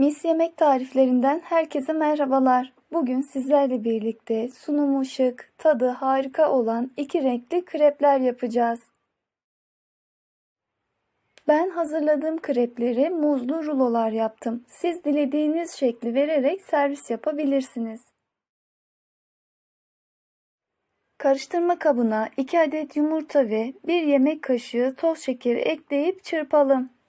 Mis yemek tariflerinden herkese merhabalar. Bugün sizlerle birlikte sunumu şık, tadı harika olan iki renkli krepler yapacağız. Ben hazırladığım krepleri muzlu rulolar yaptım. Siz dilediğiniz şekli vererek servis yapabilirsiniz. Karıştırma kabına 2 adet yumurta ve 1 yemek kaşığı toz şekeri ekleyip çırpalım.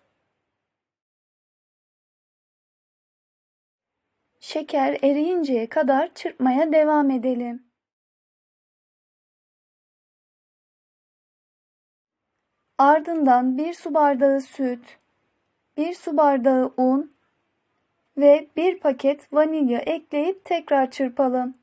Şeker eriyinceye kadar çırpmaya devam edelim. Ardından 1 su bardağı süt, 1 su bardağı un ve 1 paket vanilya ekleyip tekrar çırpalım.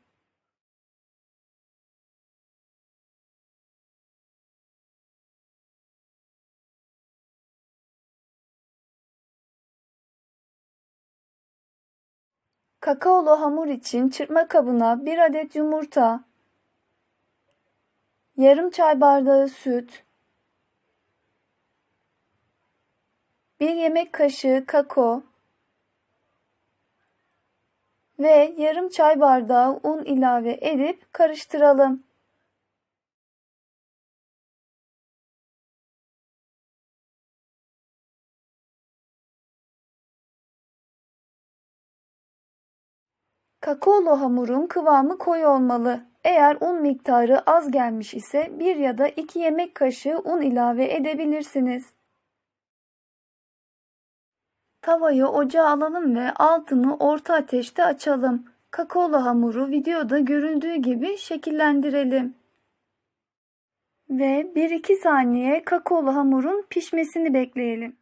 Kakaolu hamur için çırpma kabına 1 adet yumurta, yarım çay bardağı süt, 1 yemek kaşığı kakao ve yarım çay bardağı un ilave edip karıştıralım. Kakaolu hamurun kıvamı koyu olmalı. Eğer un miktarı az gelmiş ise 1 ya da 2 yemek kaşığı un ilave edebilirsiniz. Tavayı ocağa alalım ve altını orta ateşte açalım. Kakaolu hamuru videoda görüldüğü gibi şekillendirelim. Ve 1-2 saniye kakaolu hamurun pişmesini bekleyelim.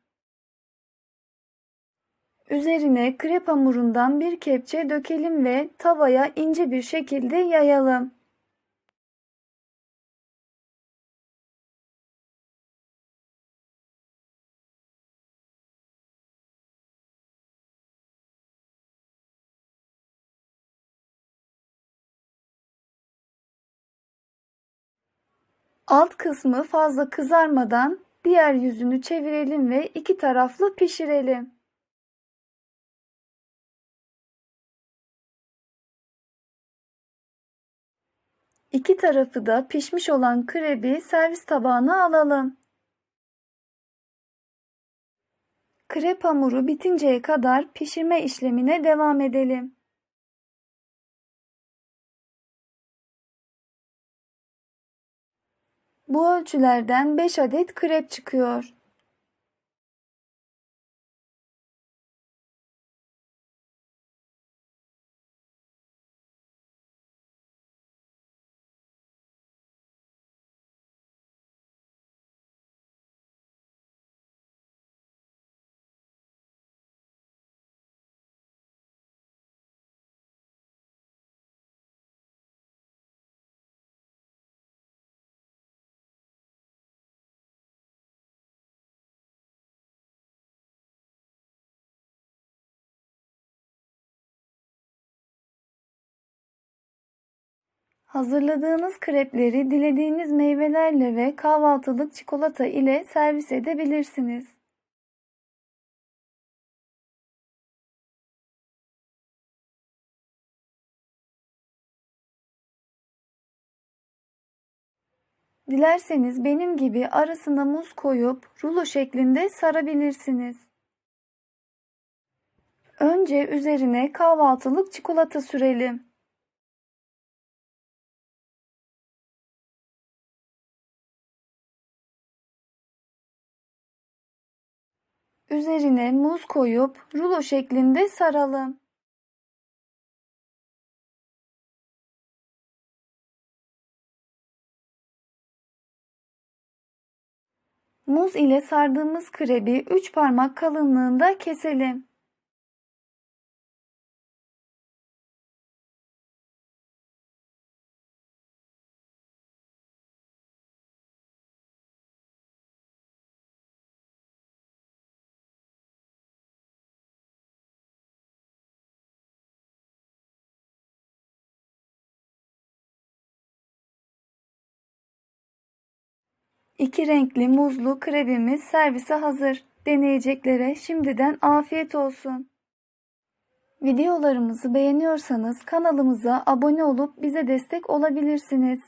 Üzerine krep hamurundan bir kepçe dökelim ve tavaya ince bir şekilde yayalım. Alt kısmı fazla kızarmadan diğer yüzünü çevirelim ve iki taraflı pişirelim. İki tarafı da pişmiş olan krebi servis tabağına alalım. Krep hamuru bitinceye kadar pişirme işlemine devam edelim. Bu ölçülerden 5 adet krep çıkıyor. Hazırladığınız krepleri dilediğiniz meyvelerle ve kahvaltılık çikolata ile servis edebilirsiniz. Dilerseniz benim gibi arasına muz koyup rulo şeklinde sarabilirsiniz. Önce üzerine kahvaltılık çikolata sürelim. Üzerine muz koyup rulo şeklinde saralım. Muz ile sardığımız krebi 3 parmak kalınlığında keselim. İki renkli muzlu krebimiz servise hazır. Deneyeceklere şimdiden afiyet olsun. Videolarımızı beğeniyorsanız kanalımıza abone olup bize destek olabilirsiniz.